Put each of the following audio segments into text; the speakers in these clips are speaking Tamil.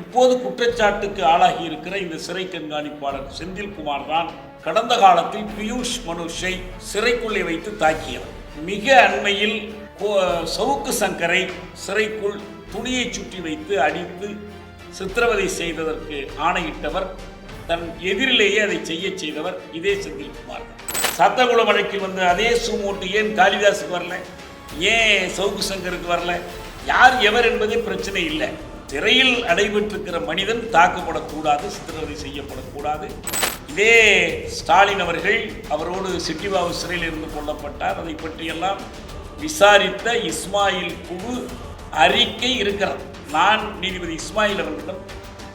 இப்போது குற்றச்சாட்டுக்கு ஆளாகி இருக்கிற இந்த சிறை கண்காணிப்பாளர் செந்தில்குமார் தான் கடந்த காலத்தில் பியூஷ் மனுஷை சிறைக்குள்ளே வைத்து தாக்கியவர். மிக அண்மையில் சவுக்கு சங்கரை சிறைக்குள் துணியை சுற்றி வைத்து அடித்து சித்திரவதை செய்ததற்கு ஆணையிட்டவர் தன் எதிரிலேயே அதை செய்ய செய்தவர் இதே செந்தில்குமார் தான். சத்தகுள வழக்கில் வந்த அதே சூமோட்டு ஏன் காளிதாஸுக்கு வரல? ஏன் சவுக்கு சங்கருக்கு வரல? யார் எவர் என்பதே பிரச்சனை இல்லை. சிறையில் அடைபெற்றிருக்கிற மனிதன் தாக்கப்படக்கூடாது சித்திரவதை செய்யப்படக்கூடாது. இதே ஸ்டாலின் அவர்கள் அவரோடு சிட்டிபாபு சிறையில் இருந்து கொல்லப்பட்டார். அதை பற்றியெல்லாம் விசாரித்த இஸ்மாயில் குழு அறிக்கை இருக்கிறது. நான் நீதிபதி இஸ்மாயில் அவர்களிடம்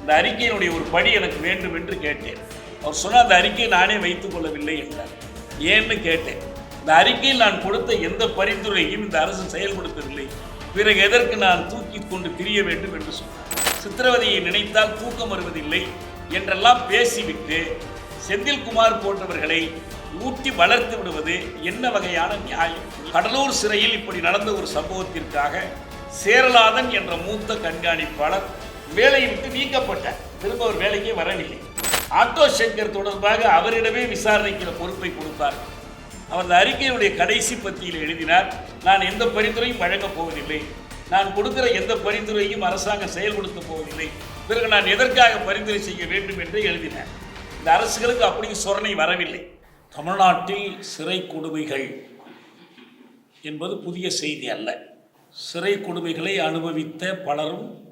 இந்த அறிக்கையினுடைய ஒரு படி எனக்கு வேண்டும் என்று கேட்டேன். அவர் சொன்ன அந்த அறிக்கையை நானே வைத்துக் கொள்ளவில்லை என்றார். ஏன்னு கேட்டேன். இந்த அறிக்கையில் நான் கொடுத்த எந்த பரிந்துரையும் இந்த அரசு செயல்படுத்தவில்லை. பிறகு எதற்கு நான் தூக்கி கொண்டு திரிய வேண்டும் என்று சொன்னார். சித்திரவதையை நினைத்தால் தூக்கம் வருவதில்லை என்றெல்லாம் பேசிவிட்டு செந்தில்குமார் போன்றவர்களை ஊட்டி வளர்த்து விடுவது என்ன வகையான நியாயம்? கடலூர் சிறையில் இப்படி நடந்த ஒரு சம்பவத்திற்காக சேரலாதன் என்ற மூத்த கண்காணிப்பாளர் வேலையை விட்டு நீக்கப்பட்டார். திரும்ப அவர் வேலைக்கே வரவில்லை. ஆட்டோ சங்கர் தொடர்பாக அவரிடமே விசாரணைக்கிற பொறுப்பை கொடுத்தார். அவர் அந்த அறிக்கையினுடைய கடைசி பத்தியில் எழுதினார் நான் எந்த பரிந்துரையும் வழங்கப் போவதில்லை. நான் கொடுக்கிற எந்த பரிந்துரையும் அரசாங்கம் செயல்படுத்தப் போவதில்லை. பிறகு நான் எதற்காக பரிந்துரை செய்ய வேண்டும் என்று எழுதினார். இந்த அரசுகளுக்கு அப்படி சொரணை வரவில்லை. தமிழ்நாட்டில் சிறை கொடுமைகள் என்பது புதிய செய்தி அல்ல. சிறை கொடுமைகளை அனுபவித்த பலரும்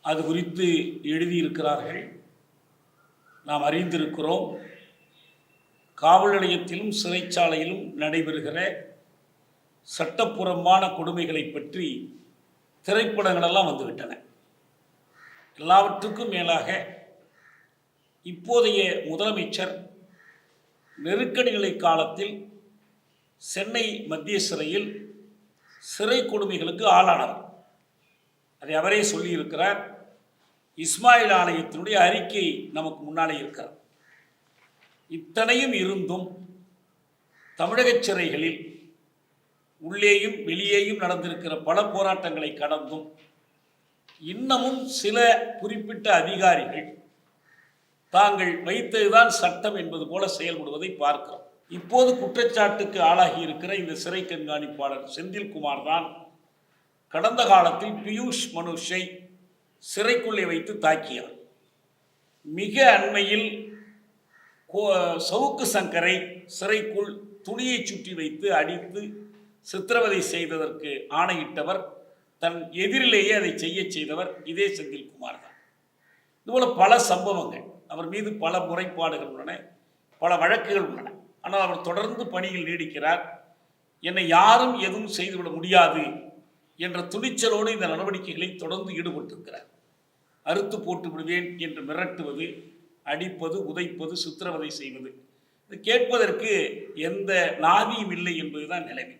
அது குறித்து எழுதியிருக்கிறார்கள். நாம் அறிந்திருக்கிறோம். காவல் நிலையத்திலும் சிறைச்சாலையிலும் நடைபெறுகிற சட்டப்புறம்பான கொடுமைகளை பற்றி திரைப்படங்களெல்லாம் வந்துவிட்டன. எல்லாவற்றுக்கும் மேலாக இப்போதைய முதலமைச்சர் நெருக்கடிகளை காலத்தில் சென்னை மத்திய சிறையில் சிறை கொடுமைகளுக்கு ஆளானவர் அதை அவரே சொல்லியிருக்கிறார். இஸ்மாயில் ஆலயத்தினுடைய அறிக்கை நமக்கு முன்னாலே இருக்கிறார் இத்தனையும் இருந்தும் தமிழகச் சிறைகளில் உள்ளேயும் வெளியேயும் நடந்திருக்கிற பல போராட்டங்களை கடந்தும் இன்னமும் சில குறிப்பிட்ட அதிகாரிகள் தாங்கள் வைத்ததுதான் சட்டம் என்பது போல செயல்படுவதை பார்க்கிறோம். இப்போது குற்றச்சாட்டுக்கு ஆளாகி இருக்கிற இந்த சிறை கண்காணிப்பாளர் செந்தில்குமார் தான் கடந்த காலத்தில் பியூஷ் மனுஷை சிறைக்குள்ளே வைத்து தாக்கியார் மிக அண்மையில் சவுக்கு சங்கரை சிறைக்குள் துணியை சுற்றி வைத்து அடித்து சித்திரவதை செய்ததற்கு ஆணையிட்டவர் தன் எதிரிலேயே அதை செய்ய செய்தவர் இதே செந்தில்குமார் தான். இதுபோல் பல சம்பவங்கள். அவர் மீது பல முறைப்பாடுகள் உள்ளன பல வழக்குகள் உள்ளன. ஆனால் அவர் தொடர்ந்து பணியில் நீடிக்கிறார். என்னை யாரும் எதுவும் செய்துவிட முடியாது என்ற துணிச்சலோடு இந்த நடவடிக்கைகளில் தொடர்ந்து ஈடுபட்டிருக்கிறார். அறுத்து போட்டு விடுவேன் என்று மிரட்டுவது அடிப்பது உதைப்பது சித்திரவதை செய்வது. இது கேட்பதற்கு எந்த நாதியும் இல்லை என்பதுதான் நிலைமை.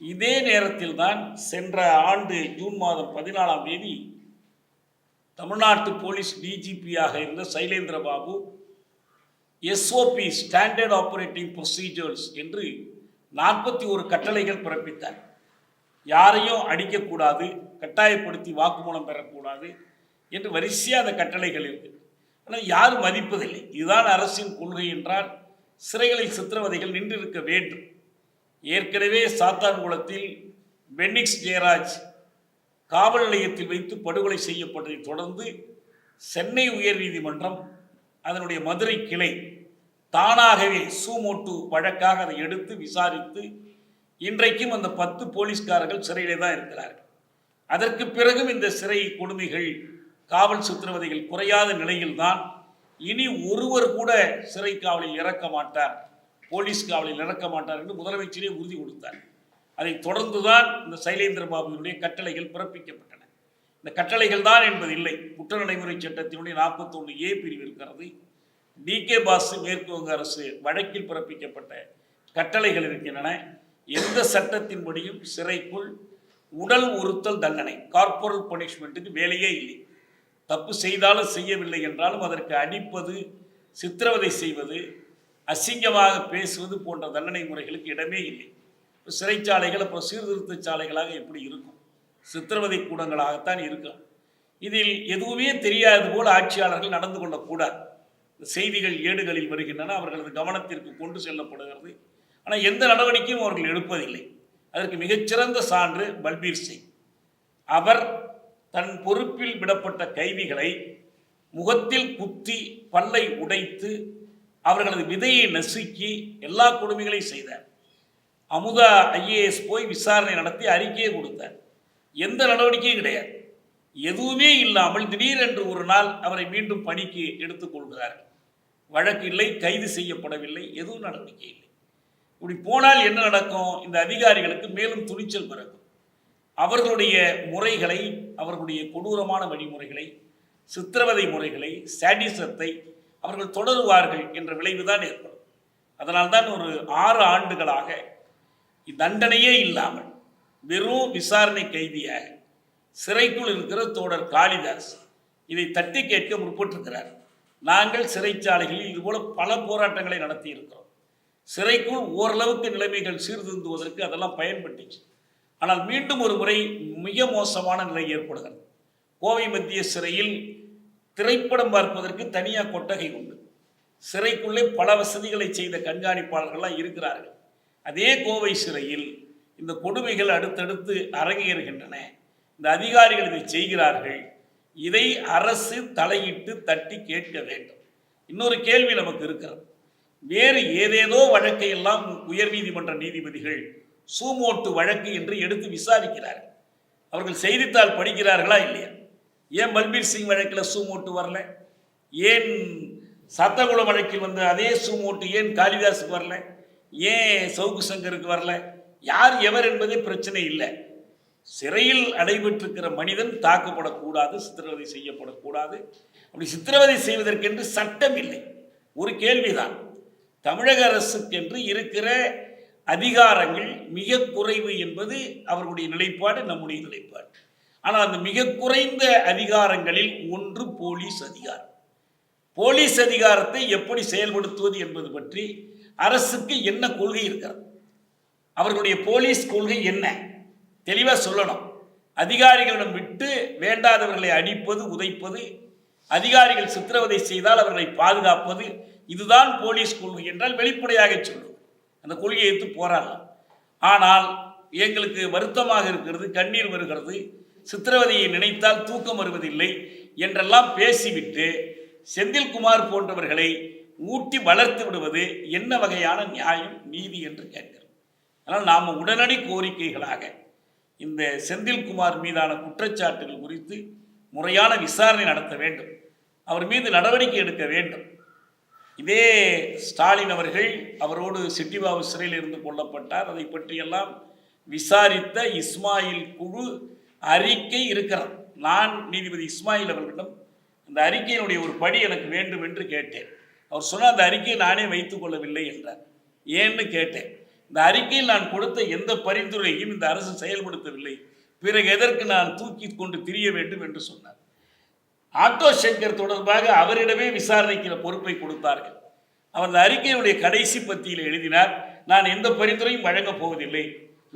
இதே நேரத்தில் தான் சென்ற ஆண்டு ஜூன் மாதம் பதினாலாம் தேதி தமிழ்நாட்டு போலீஸ் டிஜிபியாக இருந்த Sailendra Babu SOP standard operating procedures என்று நாற்பத்தி ஒரு கட்டளைகள் பிறப்பித்தார். யாரையும் அடிக்கக்கூடாது கட்டாயப்படுத்தி வாக்குமூலம் பெறக்கூடாது என்று வரிசையாக அந்த கட்டளைகள் இருக்குது ஆனால் யாரும் மதிப்பதில்லை. இதுதான் அரசின் கொள்கை என்றால் சிறைகளில் சித்திரவதைகள் நின்றிருக்க வேண்டும். ஏற்கனவே சாத்தான்குளத்தில் பென்னிக்ஸ் ஜெயராஜ் காவல் நிலையத்தில் வைத்து படுகொலை செய்யப்பட்டதை தொடர்ந்து சென்னை உயர்நீதிமன்றம் அதனுடைய மதுரை கிளை தானாகவே சூமோட்டு வழக்காக அதை எடுத்து விசாரித்து இன்றைக்கும் அந்த பத்து போலீஸ்காரர்கள் சிறையிலே தான் இருக்கிறார்கள். அதற்கு பிறகும் இந்த சிறை கொடுமைகள் காவல் சித்திரவதைகள் குறையாத நிலையில்தான் இனி ஒருவர் கூட சிறை காவலில் இறக்க மாட்டார் போலீஸ் காவலில் இறக்க மாட்டார் என்று முதலமைச்சரே உறுதி கொடுத்தார். அதை தொடர்ந்துதான் இந்த சைலேந்திர பாபுவினுடைய கட்டளைகள் பிறப்பிக்கப்பட்டன. இந்த கட்டளைகள் தான் என்பது இல்லை. குற்ற நடைமுறை சட்டத்தினுடைய நாற்பத்தொன்று ஏ பிரிவு இருக்கிறது. டி கே பாசு மேற்கு வங்க அரசு வழக்கில் பிறப்பிக்கப்பட்ட கட்டளைகள் இருக்கின்றன. எந்த சட்டத்தின்படியும் சிறைக்குள் உடல் உறுத்தல் தண்டனை கார்பரல் பனிஷ்மெண்ட்டுக்கு வேலையே இல்லை. தப்பு செய்தாலும் செய்யவில்லை என்றாலும் அதற்கு அடிப்பது சித்திரவதை செய்வது அசிங்கமாக பேசுவது போன்ற தண்டனை முறைகளுக்கு இடமே இல்லை. இப்போ சிறைச்சாலைகள் அப்புறம் சீர்திருத்த சாலைகளாக எப்படி இருக்கும்? சித்திரவதை கூடங்களாகத்தான் இருக்கும் இதில் எதுவுமே தெரியாது போல் ஆட்சியாளர்கள் நடந்து கொள்ளக்கூடாது இந்த செய்திகள் ஏடுகளில் வருகின்றன அவர்களது கவனத்திற்கு கொண்டு செல்லப்படுகிறது. ஆனால் எந்த நடவடிக்கையும் அவர்கள் எடுப்பதில்லை. அதற்கு மிகச்சிறந்த சான்று பல்பீர் சிங் அவர் தன் பொறுப்பில் விடப்பட்ட கைதிகளை முகத்தில் குத்தி பல்லை உடைத்து அவர்களது விதையை நசுக்கி எல்லா கொடுமைகளையும் செய்தார். அமுதா ஐஏஎஸ் போய் விசாரணை நடத்தி அறிக்கையை கொடுத்தார். எந்த நடவடிக்கையும் கிடையாது. எதுவுமே இல்லாமல் திடீரென்று ஒரு நாள் அவரை மீண்டும் பணிக்கு எடுத்துக்கொள்கிறார்கள் வழக்கு இல்லை கைது செய்யப்படவில்லை எதுவும் நடவடிக்கை இல்லை. இப்படி போனால் என்ன நடக்கும்? இந்த அதிகாரிகளுக்கு மேலும் துணிச்சல் பிறக்கும். அவர்களுடைய முறைகளை அவர்களுடைய கொடூரமான வழிமுறைகளை சித்திரவதை முறைகளை சாடிசத்தை அவர்கள் தொடருவார்கள் என்ற விளைவுதான் ஏற்படும். அதனால்தான் ஒரு ஆறு ஆண்டுகளாக தண்டனையே இல்லாமல் வெறும் விசாரணை கைதியாக சிறைக்குள் இருக்கிற தோடர் காளிதாஸ் இதை தட்டி கேட்க முற்பட்டிருக்கிறார். நாங்கள் சிறைச்சாலைகளில் இதுபோல பல போராட்டங்களை நடத்தி இருக்கிறோம் சிறைக்குள் ஓரளவுக்கு நிலைமைகள் சீர்திருந்துவதற்கு அதெல்லாம் பயன்பட்டுச்சு. ஆனால் மீண்டும் ஒரு முறை மிக மோசமான நிலை ஏற்படுகிறது. கோவை மத்திய சிறையில் திரைப்படம் பார்ப்பதற்கு தனியாக கொட்டகை உண்டு. சிறைக்குள்ளே பல வசதிகளை செய்த கண்காணிப்பாளர்கள்லாம் இருக்கிறார்கள். அதே கோவை சிறையில் இந்த கொடுமைகள் அடுத்தடுத்து அரங்கேறுகின்றன. இந்த அதிகாரிகள் இதை செய்கிறார்கள். இதை அரசு தலையிட்டு தட்டி கேட்க வேண்டும். இன்னொரு கேள்வி நமக்கு இருக்கிறது. வேறு ஏதேதோ வழக்கையெல்லாம் உயர்நீதிமன்ற நீதிபதிகள் சூமோட்டு வழக்கு என்று எடுத்து விசாரிக்கிறார்கள் அவர்கள் செய்தித்தாள் படிக்கிறார்களா இல்லையா? ஏன் பல்பீர் சிங் வழக்கில் சூமோட்டு வரல? ஏன் சத்தகுளம் வழக்கில் வந்த அதே சூமோட்டு ஏன் காளிதாஸுக்கு வரல? ஏன் சவுக்கு சங்கருக்கு வரல? யார் எவர் என்பதே பிரச்சனை இல்லை. சிறையில் அடைபெற்றிருக்கிற மனிதன் தாக்கப்படக்கூடாது சித்திரவதை செய்யப்படக்கூடாது. அப்படி சித்திரவதை செய்வதற்கென்று சட்டம் இல்லை. ஒரு கேள்விதான். தமிழக அரசுக்கென்று இருக்கிற அதிகாரங்கள் மிக குறைவு என்பது அவர்களுடைய நிலைப்பாடு நம்முடைய நிலைப்பாடு. ஆனால் அந்த மிக குறைந்த அதிகாரங்களில் ஒன்று போலீஸ் அதிகாரம். போலீஸ் அதிகாரத்தை எப்படி செயல்படுத்துவது என்பது பற்றி அரசுக்கு என்ன கொள்கை இருக்கிறது? அவர்களுடைய போலீஸ் கொள்கை என்ன? தெளிவாக சொல்லணும். அதிகாரிகளிடம் விட்டு வேண்டாதவர்களை அடிப்பது உதைப்பது அதிகாரிகள் சித்திரவதை செய்தால் அவர்களை பாதுகாப்பது இதுதான் போலீஸ் கொள்கை என்றால் வெளிப்படையாக சொல்லும். அந்த கொள்கையை எடுத்து போராடலாம் ஆனால் எங்களுக்கு வருத்தமாக இருக்கிறது கண்ணீர் வருகிறது. சித்திரவதையை நினைத்தால் தூக்கம் வருவதில்லை என்றெல்லாம் பேசிவிட்டு செந்தில்குமார் போன்றவர்களை ஊட்டி வளர்த்து விடுவது என்ன வகையான நியாயம் நீதி என்று கேட்கிறோம் அதனால் நாம் உடனடி கோரிக்கைகளாக இந்த செந்தில்குமார் மீதான குற்றச்சாட்டுகள் குறித்து முறையான விசாரணை நடத்த வேண்டும். அவர் மீது நடவடிக்கை எடுக்க வேண்டும். இதே ஸ்டாலின் அவர்கள் அவரோடு சிட்டிபாபு சிறையில் இருந்து கொல்லப்பட்டார். அதை பற்றியெல்லாம் விசாரித்த இஸ்மாயில் குழு அறிக்கை இருக்கிறார் நான் நீதிபதி இஸ்மாயில் அவர்களிடம் அந்த அறிக்கையினுடைய ஒரு படி எனக்கு வேண்டும் என்று கேட்டேன். அவர் சொன்ன அந்த அறிக்கையை நானே வைத்துக் கொள்ளவில்லை என்றார். ஏன்னு கேட்டேன். இந்த அறிக்கையில் நான் கொடுத்த எந்த பரிந்துரையும் இந்த அரசு செயல்படுத்தவில்லை. பிறகு எதற்கு நான் தூக்கி கொண்டு திரிய வேண்டும் என்று சொன்னார். ஆட்டோ சங்கர் தொடர்பாக அவரிடமே விசாரணைக்கு பொறுப்பை கொடுத்தார்கள். அவர் அந்த அறிக்கையினுடைய கடைசி பத்தியில் எழுதினார் நான் எந்த பரிந்துரையும் வழங்கப் போவதில்லை.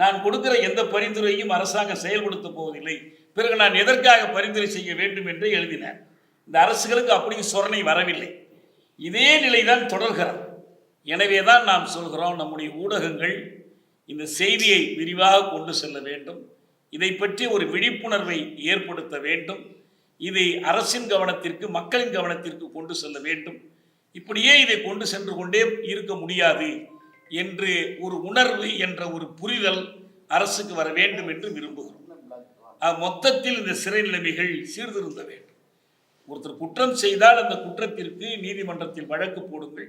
நான் கொடுக்கிற எந்த பரிந்துரையும் அரசாங்கம் செயல்படுத்த போவதில்லை. பிறகு நான் எதற்காக பரிந்துரை செய்ய வேண்டும் என்று எழுதினார். இந்த அரசுகளுக்கு அப்படி சொரணை வரவில்லை. இதே நிலைதான் தொடர்கிறது. எனவே தான் நாம் சொல்கிறோம் நம்முடைய ஊடகங்கள் இந்த செய்தியை விரிவாக கொண்டு செல்ல வேண்டும். இதை பற்றி ஒரு விழிப்புணர்வை ஏற்படுத்த வேண்டும். இதை அரசின் கவனத்திற்கு மக்களின் கவனத்திற்கு கொண்டு செல்ல வேண்டும். இப்படியே இதை கொண்டு சென்று கொண்டே இருக்க முடியாது என்று ஒரு உணர்வு என்ற ஒரு புரிதல் அரசுக்கு வர வேண்டும் என்று விரும்புகிறோம். மொத்தத்தில் இந்த சிறை நிலைமைகள் சீர்திருந்த வேண்டும். ஒருத்தர் குற்றம் செய்தால் அந்த குற்றத்திற்கு நீதிமன்றத்தில் வழக்கு போடுங்கள்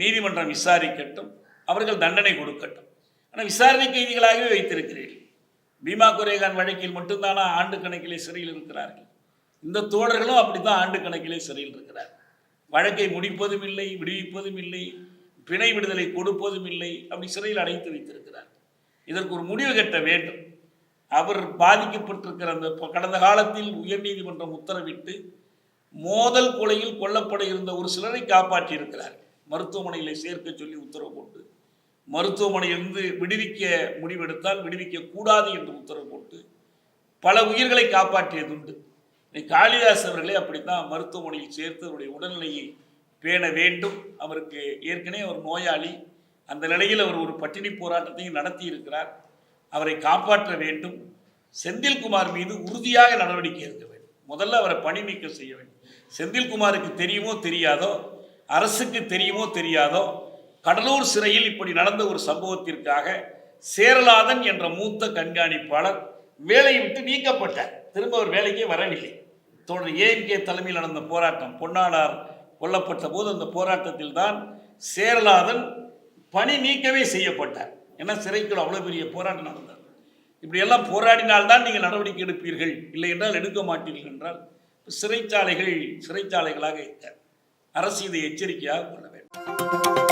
நீதிமன்றம் விசாரிக்கட்டும் அவர்கள் தண்டனை கொடுக்கட்டும். ஆனால் விசாரணை கைதிகளாகவே வைத்திருக்கிறீர்கள். பீமா குரேகான் வழக்கில் மட்டும்தானா ஆண்டு கணக்கிலே சிறையில் இருக்கிறார்கள்? இந்த தோழர்களும் அப்படித்தான் ஆண்டு கணக்கிலே சிறையில் இருக்கிறார் வழக்கை முடிப்பதும் இல்லை விடுவிப்பதும் இல்லை பிணை விடுதலை கொடுப்பதும் இல்லை அப்படி சிறையில் அடைத்து வைத்திருக்கிறார். இதற்கு ஒரு முடிவு கட்ட வேண்டும். அவர் பாதிக்கப்பட்டிருக்கிற அந்த கடந்த காலத்தில் உயர்நீதிமன்றம் உத்தரவிட்டு மோதல் கொலையில் கொல்லப்பட இருந்த ஒரு சிலரை காப்பாற்றி இருக்கிறார் மருத்துவமனையில் சேர்க்க சொல்லி உத்தரவு போட்டு மருத்துவமனையிலிருந்து விடுவிக்க முடிவெடுத்தால் விடுவிக்க கூடாது என்று உத்தரவு போட்டு பல உயிர்களை காப்பாற்றியதுண்டு. இன்னைக்கு காளிதாஸ் அவர்களே அப்படித்தான் மருத்துவமனையில் சேர்த்து அவருடைய உடல்நிலையை பேண வேண்டும். அவருக்கு ஏற்கனவே ஒரு நோயாளி அந்த நிலையில் அவர் ஒரு பட்டினி போராட்டத்தையும் நடத்தி இருக்கிறார் அவரை காப்பாற்ற வேண்டும். செந்தில்குமார் மீது உறுதியாக நடவடிக்கை எடுக்க வேண்டும். முதல்ல அவரை பணி நீக்கம் செய்ய வேண்டும். செந்தில்குமாருக்கு தெரியுமோ தெரியாதோ அரசுக்கு தெரியுமோ தெரியாதோ கடலூர் சிறையில் இப்படி நடந்த ஒரு சம்பவத்திற்காக சேரலாதன் என்ற மூத்த கண்காணிப்பாளர் வேலையை விட்டு நீக்கப்பட்டார். திரும்ப அவர் வேலைக்கே வரவில்லை. தோழர் ஏஎம்கே தலைமையில் நடந்த போராட்டம் பொன்னாடார் கொல்லப்பட்ட போது அந்த போராட்டத்தில் தான் சேரலாதன் பணி நீக்கவே செய்யப்பட்டார். ஏன்னா சிறைக்குள் அவ்வளோ பெரிய போராட்டம் நடந்தது. இப்படியெல்லாம் போராடினால்தான் நீங்கள் நடவடிக்கை எடுப்பீர்கள். இல்லை என்றால் எடுக்க மாட்டீர்கள் என்றால் சிறைச்சாலைகள் சிறைச்சாலைகளாக இருக்க அரசு இதை எச்சரிக்கையாக கொள்ள வேண்டும்.